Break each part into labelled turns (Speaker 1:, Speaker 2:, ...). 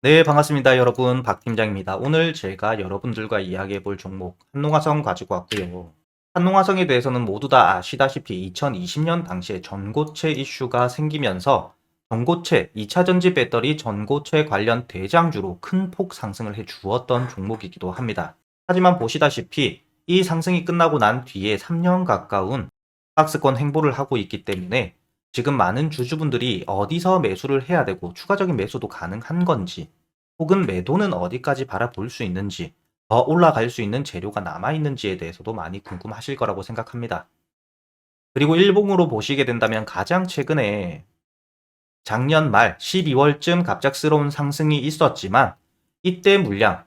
Speaker 1: 네, 반갑습니다. 여러분. 박 팀장입니다. 오늘 제가 여러분들과 이야기해 볼 종목 한농화성 가지고 왔고요. 한농화성에 대해서는 모두 다 아시다시피 2020년 당시에 전고체 이슈가 생기면서 전고체, 2차 전지 배터리 전고체 관련 대장주로 큰 폭 상승을 해 주었던 종목이기도 합니다. 하지만 보시다시피 이 상승이 끝나고 난 뒤에 3년 가까운 박스권 행보를 하고 있기 때문에 지금 많은 주주분들이 어디서 매수를 해야 되고 추가적인 매수도 가능한 건지 혹은 매도는 어디까지 바라볼 수 있는지 더 올라갈 수 있는 재료가 남아 있는지에 대해서도 많이 궁금하실 거라고 생각합니다. 그리고 일봉으로 보시게 된다면 가장 최근에 작년 말 12월쯤 갑작스러운 상승이 있었지만 이때 물량,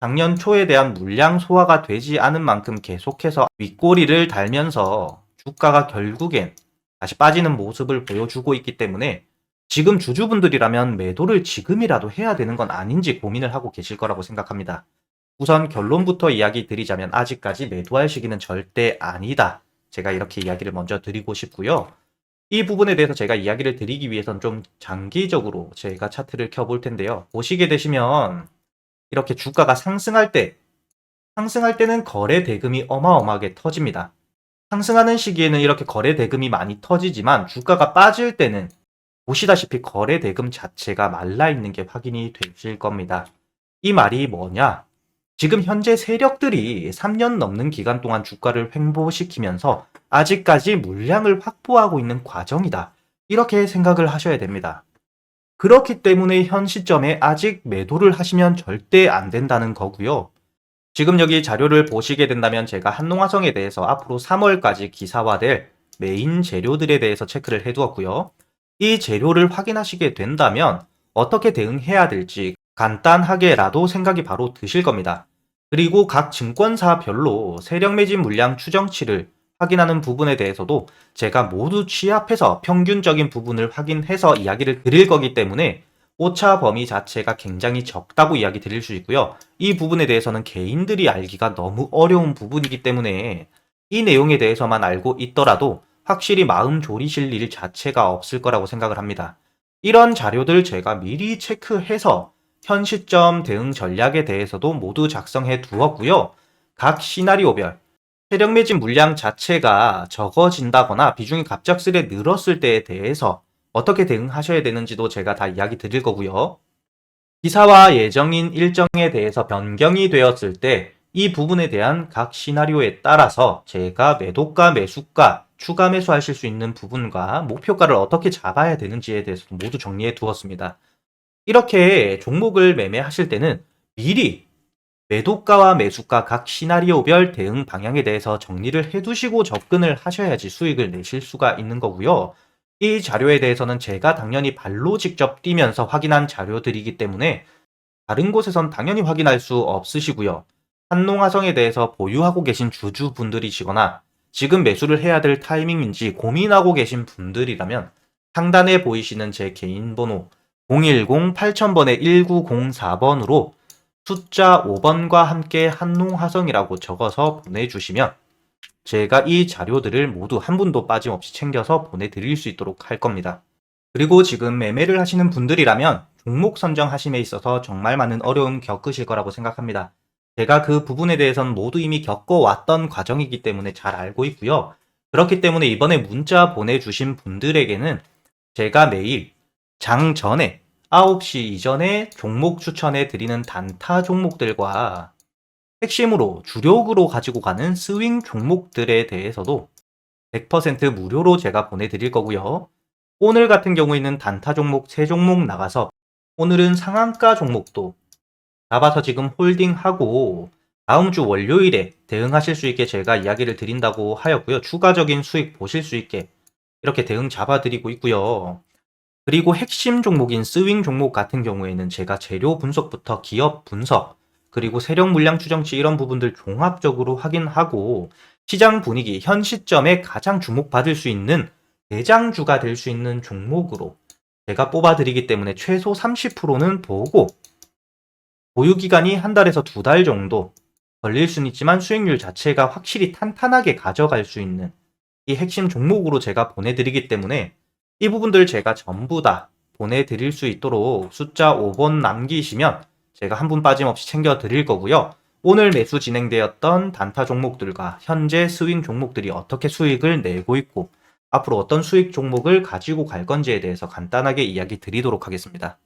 Speaker 1: 작년 초에 대한 물량 소화가 되지 않은 만큼 계속해서 윗꼬리를 달면서 주가가 결국엔 다시 빠지는 모습을 보여주고 있기 때문에 지금 주주분들이라면 매도를 지금이라도 해야 되는 건 아닌지 고민을 하고 계실 거라고 생각합니다. 우선 결론부터 이야기 드리자면 아직까지 매도할 시기는 절대 아니다. 제가 이렇게 이야기를 먼저 드리고 싶고요. 이 부분에 대해서 제가 이야기를 드리기 위해선 좀 장기적으로 제가 차트를 켜볼 텐데요. 보시게 되시면 이렇게 주가가 상승할 때, 상승할 때는 거래 대금이 어마어마하게 터집니다. 상승하는 시기에는 이렇게 거래 대금이 많이 터지지만 주가가 빠질 때는 보시다시피 거래 대금 자체가 말라 있는 게 확인이 되실 겁니다. 이 말이 뭐냐? 지금 현재 세력들이 3년 넘는 기간 동안 주가를 횡보시키면서 아직까지 물량을 확보하고 있는 과정이다. 이렇게 생각을 하셔야 됩니다. 그렇기 때문에 현 시점에 아직 매도를 하시면 절대 안 된다는 거고요. 지금 여기 자료를 보시게 된다면 제가 한농화성에 대해서 앞으로 3월까지 기사화될 메인 재료들에 대해서 체크를 해두었고요. 이 재료를 확인하시게 된다면 어떻게 대응해야 될지 간단하게라도 생각이 바로 드실 겁니다. 그리고 각 증권사별로 세력 매진 물량 추정치를 확인하는 부분에 대해서도 제가 모두 취합해서 평균적인 부분을 확인해서 이야기를 드릴 거기 때문에 오차 범위 자체가 굉장히 적다고 이야기 드릴 수 있고요. 이 부분에 대해서는 개인들이 알기가 너무 어려운 부분이기 때문에 이 내용에 대해서만 알고 있더라도 확실히 마음 졸이실 일 자체가 없을 거라고 생각을 합니다. 이런 자료들 제가 미리 체크해서 현 시점 대응 전략에 대해서도 모두 작성해 두었고요. 각 시나리오별 세력 매진 물량 자체가 적어진다거나 비중이 갑작스레 늘었을 때에 대해서 어떻게 대응하셔야 되는지도 제가 다 이야기 드릴 거고요. 기사와 예정인 일정에 대해서 변경이 되었을 때 이 부분에 대한 각 시나리오에 따라서 제가 매도가, 매수가, 추가 매수하실 수 있는 부분과 목표가를 어떻게 잡아야 되는지에 대해서도 모두 정리해 두었습니다. 이렇게 종목을 매매하실 때는 미리 매도가와 매수가 각 시나리오별 대응 방향에 대해서 정리를 해두시고 접근을 하셔야지 수익을 내실 수가 있는 거고요. 이 자료에 대해서는 제가 당연히 발로 직접 뛰면서 확인한 자료들이기 때문에 다른 곳에선 당연히 확인할 수 없으시고요. 한농화성에 대해서 보유하고 계신 주주분들이시거나 지금 매수를 해야 될 타이밍인지 고민하고 계신 분들이라면 상단에 보이시는 제 개인 번호 010-8000번에 1904번으로 숫자 5번과 함께 한농화성이라고 적어서 보내주시면 제가 이 자료들을 모두 한 분도 빠짐없이 챙겨서 보내드릴 수 있도록 할 겁니다. 그리고 지금 매매를 하시는 분들이라면 종목 선정하심에 있어서 정말 많은 어려움 겪으실 거라고 생각합니다. 제가 그 부분에 대해서는 모두 이미 겪어왔던 과정이기 때문에 잘 알고 있고요. 그렇기 때문에 이번에 문자 보내주신 분들에게는 제가 매일 장 전에 9시 이전에 종목 추천해 드리는 단타 종목들과 핵심으로 주력으로 가지고 가는 스윙 종목들에 대해서도 100% 무료로 제가 보내드릴 거고요. 오늘 같은 경우에는 단타 종목 3종목 나가서 오늘은 상한가 종목도 잡아서 지금 홀딩하고 다음 주 월요일에 대응하실 수 있게 제가 이야기를 드린다고 하였고요. 추가적인 수익 보실 수 있게 이렇게 대응 잡아드리고 있고요. 그리고 핵심 종목인 스윙 종목 같은 경우에는 제가 재료 분석부터 기업 분석, 그리고 세력 물량 추정치 이런 부분들 종합적으로 확인하고 시장 분위기, 현 시점에 가장 주목받을 수 있는 대장주가 될 수 있는 종목으로 제가 뽑아드리기 때문에 최소 30%는 보고 보유 기간이 한 달에서 두 달 정도 걸릴 수는 있지만 수익률 자체가 확실히 탄탄하게 가져갈 수 있는 이 핵심 종목으로 제가 보내드리기 때문에 이 부분들 제가 전부 다 보내드릴 수 있도록 숫자 5번 남기시면 제가 한 분 빠짐없이 챙겨 드릴 거고요. 오늘 매수 진행되었던 단타 종목들과 현재 스윙 종목들이 어떻게 수익을 내고 있고 앞으로 어떤 수익 종목을 가지고 갈 건지에 대해서 간단하게 이야기 드리도록 하겠습니다.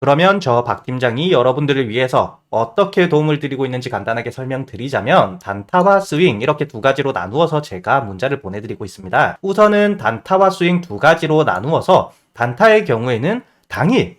Speaker 1: 그러면 저 박 팀장이 여러분들을 위해서 어떻게 도움을 드리고 있는지 간단하게 설명드리자면 단타와 스윙 이렇게 두 가지로 나누어서 제가 문자를 보내드리고 있습니다. 우선은 단타와 스윙 두 가지로 나누어서 단타의 경우에는 당일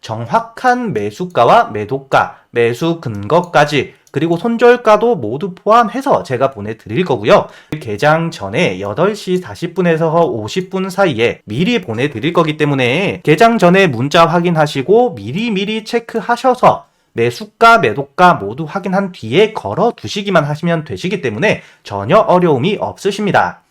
Speaker 1: 정확한 매수가와 매도가, 매수 근거까지 그리고 손절가도 모두 포함해서 제가 보내드릴 거고요. 개장 전에 8시 40분에서 50분 사이에 미리 보내드릴 거기 때문에 개장 전에 문자 확인하시고 미리미리 체크하셔서 매수가, 매도가 모두 확인한 뒤에 걸어 두시기만 하시면 되시기 때문에 전혀 어려움이 없으십니다.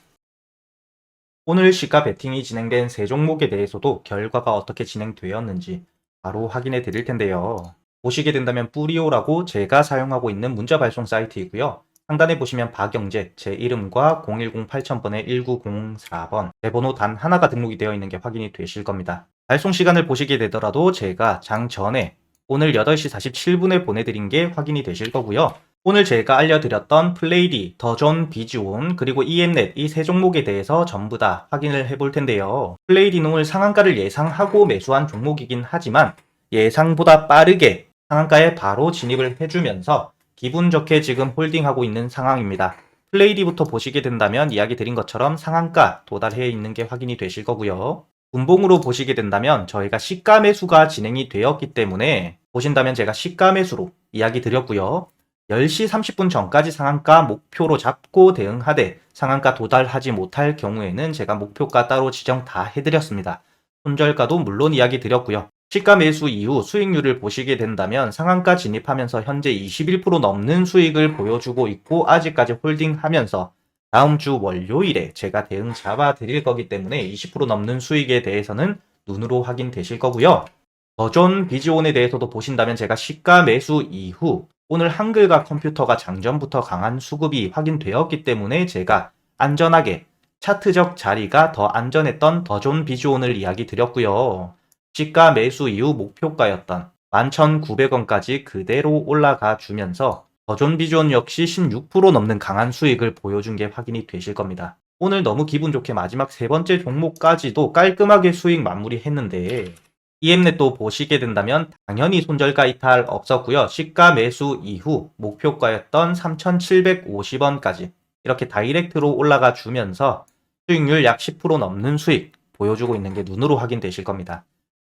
Speaker 1: 오늘 시가 베팅이 진행된 세 종목에 대해서도 결과가 어떻게 진행되었는지 바로 확인해 드릴 텐데요. 보시게 된다면 뿌리오라고 제가 사용하고 있는 문자 발송 사이트이고요. 상단에 보시면 박영재 제 이름과 010 8000번에 1904번 제 번호 단 하나가 등록이 되어 있는 게 확인이 되실 겁니다. 발송 시간을 보시게 되더라도 제가 장 전에 오늘 8시 47분에 보내드린 게 확인이 되실 거고요. 오늘 제가 알려드렸던 플레이디, 더존, 비즈온, 그리고 EM넷 이 세 종목에 대해서 전부 다 확인을 해볼 텐데요. 플레이디는 오늘 상한가를 예상하고 매수한 종목이긴 하지만 예상보다 빠르게 상한가에 바로 진입을 해주면서 기분 좋게 지금 홀딩하고 있는 상황입니다. 플레이디부터 보시게 된다면 이야기 드린 것처럼 상한가 도달해 있는 게 확인이 되실 거고요. 분봉으로 보시게 된다면 저희가 시가 매수가 진행이 되었기 때문에 보신다면 제가 시가 매수로 이야기 드렸고요. 10시 30분 전까지 상한가 목표로 잡고 대응하되 상한가 도달하지 못할 경우에는 제가 목표가 따로 지정 다 해드렸습니다. 손절가도 물론 이야기 드렸고요. 시가 매수 이후 수익률을 보시게 된다면 상한가 진입하면서 현재 21% 넘는 수익을 보여주고 있고 아직까지 홀딩하면서 다음 주 월요일에 제가 대응 잡아 드릴 거기 때문에 20% 넘는 수익에 대해서는 눈으로 확인되실 거고요. 더존 비지온에 대해서도 보신다면 제가 시가 매수 이후 오늘 한글과 컴퓨터가 장전부터 강한 수급이 확인되었기 때문에 제가 안전하게 차트적 자리가 더 안전했던 더존 비지온을 이야기 드렸고요. 시가 매수 이후 목표가였던 11,900원까지 그대로 올라가 주면서 더존 비존 역시 16% 넘는 강한 수익을 보여준 게 확인이 되실 겁니다. 오늘 너무 기분 좋게 마지막 세 번째 종목까지도 깔끔하게 수익 마무리했는데 EM넷도 보시게 된다면 당연히 손절가 이탈 없었고요. 시가 매수 이후 목표가였던 3,750원까지 이렇게 다이렉트로 올라가 주면서 수익률 약 10% 넘는 수익 보여주고 있는 게 눈으로 확인되실 겁니다.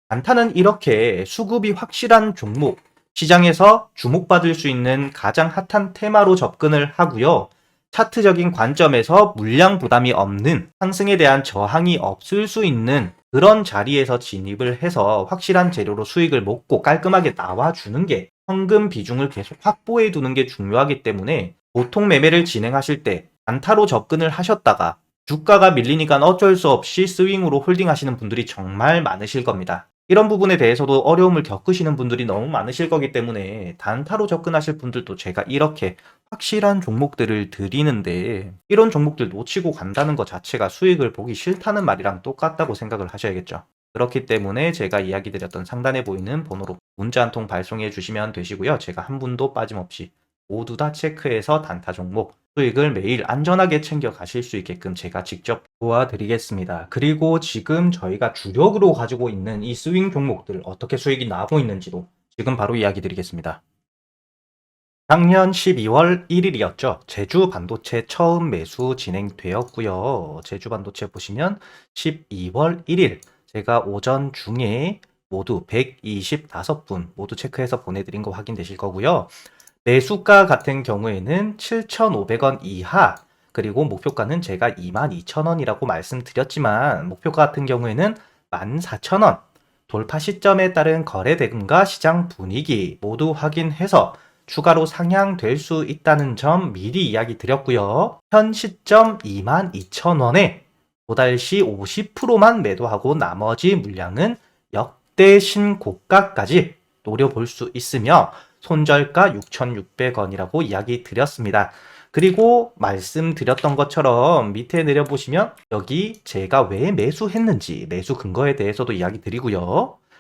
Speaker 1: 단타는 이렇게 수급이 확실한 종목, 시장에서 주목받을 수 있는 가장 핫한 테마로 접근을 하고요. 차트적인 관점에서 물량 부담이 없는 상승에 대한 저항이 없을 수 있는 그런 자리에서 진입을 해서 확실한 재료로 수익을 먹고 깔끔하게 나와주는 게 현금 비중을 계속 확보해 두는 게 중요하기 때문에 보통 매매를 진행하실 때 단타로 접근을 하셨다가 주가가 밀리니까 어쩔 수 없이 스윙으로 홀딩 하시는 분들이 정말 많으실 겁니다. 이런 부분에 대해서도 어려움을 겪으시는 분들이 너무 많으실 거기 때문에 단타로 접근하실 분들도 제가 이렇게 확실한 종목들을 드리는데 이런 종목들 놓치고 간다는 것 자체가 수익을 보기 싫다는 말이랑 똑같다고 생각을 하셔야겠죠. 그렇기 때문에 제가 이야기 드렸던 상단에 보이는 번호로 문자 한 통 발송해 주시면 되시고요. 제가 한 분도 빠짐없이 모두 다 체크해서 단타 종목 수익을 매일 안전하게 챙겨 가실 수 있게끔 제가 직접 도와드리겠습니다. 그리고 지금 저희가 주력으로 가지고 있는 이 스윙 종목들 어떻게 수익이 나고 있는지도 지금 바로 이야기 드리겠습니다. 작년 12월 1일이었죠. 제주 반도체 처음 매수 진행되었고요. 제주 반도체 보시면 12월 1일 제가 오전 중에 모두 125분 모두 체크해서 보내드린 거 확인되실 거고요. 매수가 같은 경우에는 7,500원 이하 그리고 목표가는 제가 22,000원이라고 말씀드렸지만 목표가 같은 경우에는 14,000원 돌파 시점에 따른 거래 대금과 시장 분위기 모두 확인해서 추가로 상향될 수 있다는 점 미리 이야기 드렸고요. 현 시점 22,000원에 도달 시 50%만 매도하고 나머지 물량은 역대 신고가까지 노려볼 수 있으며 손절가 6,600원이라고 이야기 드렸습니다. 그리고 말씀드렸던 것처럼 밑에 내려보시면 여기 제가 왜 매수했는지 매수 근거에 대해서도 이야기 드리고요.